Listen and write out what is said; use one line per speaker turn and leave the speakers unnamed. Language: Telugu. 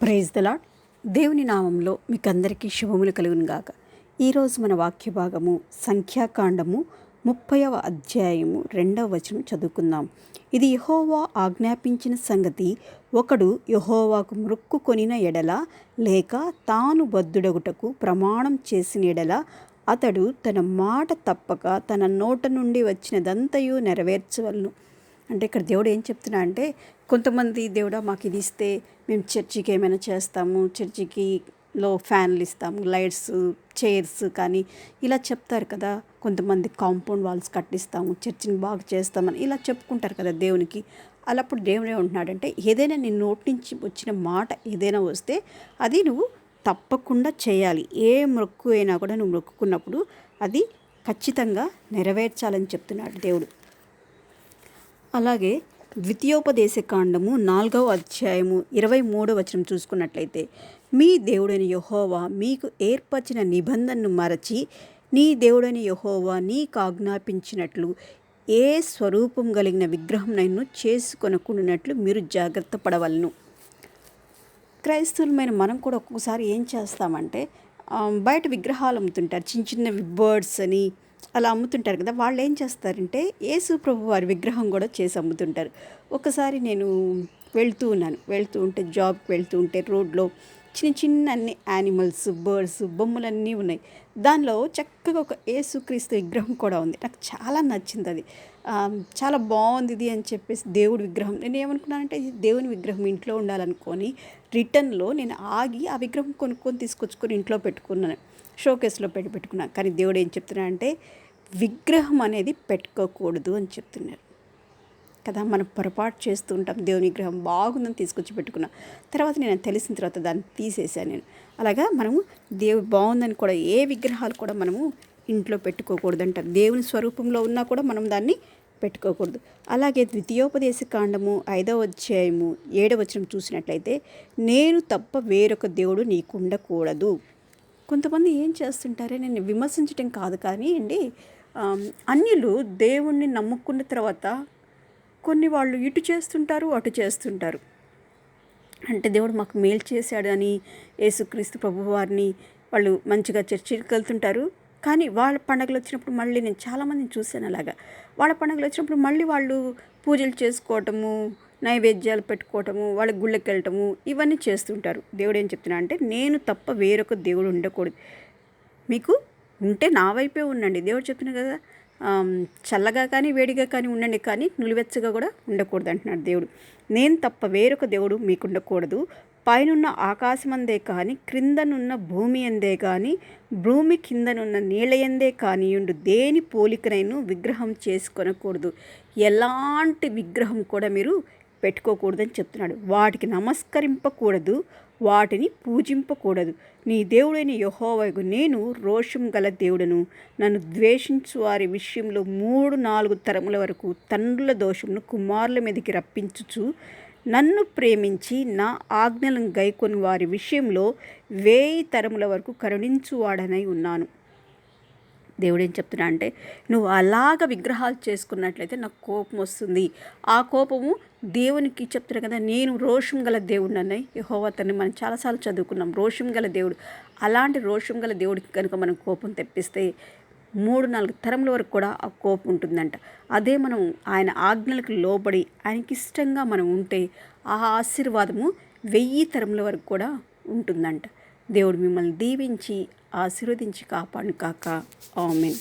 ప్రైజ్ దలాడ్ దేవుని నామంలో మీకు అందరికీ శుభములు కలుగును గాక. ఈరోజు మన వాక్య భాగము సంఖ్యాకాండము ముప్పైవ అధ్యాయము రెండవ వచనం చదువుకుందాం. ఇది యహోవా ఆజ్ఞాపించిన సంగతి ఒకడు యహోవాకు మృక్కుకొనిన ఎడల లేక తాను బద్దుడగుటకు ప్రమాణం చేసిన ఎడల అతడు తన మాట తప్పక తన నోట నుండి వచ్చినదంతయు నెరవేర్చవలను. అంటే ఇక్కడ దేవుడు ఏం చెప్తున్నా అంటే కొంతమంది దేవుడా మాకు ఇది ఇస్తే మేము చర్చికి ఏమైనా చేస్తాము చర్చికి లో ఫ్యాన్లు ఇస్తాము లైట్స్ చైర్స్ కానీ ఇలా చెప్తారు కదా. కొంతమంది కాంపౌండ్ వాల్స్ కట్టిస్తాము చర్చిని బాగా చేస్తామని ఇలా చెప్పుకుంటారు కదా దేవునికి. అలా అప్పుడు దేవుడు ఏమంటున్నాడంటే ఏదైనా నీ నోటి నుంచి వచ్చిన మాట ఏదైనా వస్తే అది నువ్వు తప్పకుండా చేయాలి. ఏ మొక్కు అయినా కూడా నువ్వు మొక్కుకున్నప్పుడు అది ఖచ్చితంగా నెరవేర్చాలని చెప్తున్నాడు దేవుడు. అలాగే ద్వితీయోపదేశ కాండము నాలుగవ అధ్యాయము ఇరవై మూడవ వచనం చూసుకున్నట్లయితే మీ దేవుడైన యహోవా మీకు ఏర్పరిచిన నిబంధనను మరచి నీ దేవుడైన యహోవా నీకు ఆజ్ఞాపించినట్లు ఏ స్వరూపం కలిగిన విగ్రహం నన్ను చేసుకొనకుండానట్లు మీరు జాగ్రత్త పడవలను. క్రైస్తవులమైన మనం కూడా ఒక్కొక్కసారి ఏం చేస్తామంటే బయట విగ్రహాలు అమ్ముతుంటారు. చిన్న చిన్న బర్డ్స్ అని అలా అమ్ముతుంటారు కదా వాళ్ళు ఏం చేస్తారంటే యేసు ప్రభు వారి విగ్రహం కూడా చేసి అమ్ముతుంటారు. ఒకసారి నేను వెళ్తూ ఉన్నాను. వెళ్తూ ఉంటే జాబ్కి వెళ్తూ ఉంటే రోడ్లో చిన్న చిన్న అన్ని యానిమల్స్ బర్డ్స్ బొమ్మలన్నీ ఉన్నాయి. దానిలో చక్కగా ఒక ఏసుక్రీస్తు విగ్రహం కూడా ఉంది. నాకు చాలా నచ్చింది అది. చాలా బాగుంది ఇది అని చెప్పేసి దేవుడి విగ్రహం. నేను ఏమనుకున్నానంటే ఇది దేవుని విగ్రహం ఇంట్లో ఉండాలనుకొని రిటర్న్లో నేను ఆగి ఆ విగ్రహం కొనుక్కొని తీసుకొచ్చుకొని ఇంట్లో పెట్టుకున్నాను. షోకేస్లో పెట్టి పెట్టుకున్నాను. కానీ దేవుడు ఏం చెప్తున్నా అంటే విగ్రహం అనేది పెట్టుకోకూడదు అని చెప్తున్నారు కదా మనం పొరపాటు చేస్తూ ఉంటాం. దేవుని విగ్రహం బాగుందని తీసుకొచ్చి పెట్టుకున్నా. తర్వాత నేను తెలిసిన తర్వాత దాన్ని తీసేసాను నేను. అలాగా మనము దేవుడు బాగుందని కూడా ఏ విగ్రహాలు కూడా మనము ఇంట్లో పెట్టుకోకూడదు దేవుని స్వరూపంలో ఉన్నా కూడా మనం దాన్ని పెట్టుకోకూడదు. అలాగే ద్వితీయోపదేశ కాండము ఐదవ అధ్యాయము ఏడవ వచనం చూసినట్లయితే నేను తప్ప వేరొక దేవుడు నీకుండకూడదు. కొంతమంది ఏం చేస్తుంటారే నేను విమర్శించటం కాదు కానీ అండి అన్యులు దేవుణ్ణి నమ్ముకున్న తర్వాత కొన్ని వాళ్ళు ఇటు చేస్తుంటారు అటు చేస్తుంటారు. అంటే దేవుడు మాకు మేలు చేశాడు అని యేసుక్రీస్తు ప్రభు వారిని వాళ్ళు మంచిగా చర్చికి వెళ్తుంటారు. కానీ వాళ్ళ పండగలు వచ్చినప్పుడు మళ్ళీ నేను చాలామందిని చూశాను అలాగా. వాళ్ళ పండగలు వచ్చినప్పుడు మళ్ళీ వాళ్ళు పూజలు చేసుకోవటము నైవేద్యాలు పెట్టుకోవటము వాళ్ళ గుళ్ళకి వెళ్ళటము ఇవన్నీ చేస్తుంటారు. దేవుడు ఏం చెప్తున్నా అంటే నేను తప్ప వేరొక దేవుడు ఉండకూడదు. మీకు ఉంటే నా వైపే ఉండండి. దేవుడు చెప్తున్నా కదా చల్లగా కానీ వేడిగా కానీ ఉండండి కానీ నులివెచ్చగా కూడా ఉండకూడదు అంటున్నాడు దేవుడు. నేను తప్ప వేరొక దేవుడు మీకు ఉండకూడదు పైనున్న ఆకాశమందే కానీ క్రిందనున్న భూమి అందే కానీ భూమి కిందనున్న నీళ్ళయందే కానియుండు దేని పోలికనైనా విగ్రహం చేసుకొనకూడదు. ఎలాంటి విగ్రహం కూడా మీరు పెట్టుకోకూడదని చెప్తున్నాడు. వాటికి నమస్కరింపకూడదు వాటిని పూజింపకూడదు. నీ దేవుడైన యహోవైగు నేను రోషం గల దేవుడను. నన్ను ద్వేషించు వారి విషయంలో మూడు నాలుగు తరముల వరకు తండ్రుల దోషమును కుమారుల మీదకి రప్పించుచు నన్ను ప్రేమించి నా ఆజ్ఞలను గైకొని వారి విషయంలో వేయి తరముల వరకు కరుణించువాడనై ఉన్నాను. దేవుడు ఏం చెప్తున్నా అంటే నువ్వు అలాగ విగ్రహాలు చేసుకున్నట్లయితే నాకు కోపం వస్తుంది. ఆ కోపము దేవునికి చెప్తున్నా కదా నేను రోషం గల దేవుడు అన్నయ్య. యహోవతని మనం చాలాసార్లు చదువుకున్నాం. రోషం గల దేవుడు. అలాంటి రోషం గల దేవుడికి కనుక మనం కోపం తెప్పిస్తే మూడు నాలుగు తరముల వరకు కూడా ఆ కోపం ఉంటుందంట. అదే మనం ఆయన ఆజ్ఞలకు లోబడి ఆయనకి ఇష్టంగా మనం ఉంటే ఆ ఆశీర్వాదము వెయ్యి తరముల వరకు కూడా ఉంటుందంట. దేవుడు మిమ్మల్ని దీవించి ఆశీర్వదించి కాపాడు కాక. ఆమెన్.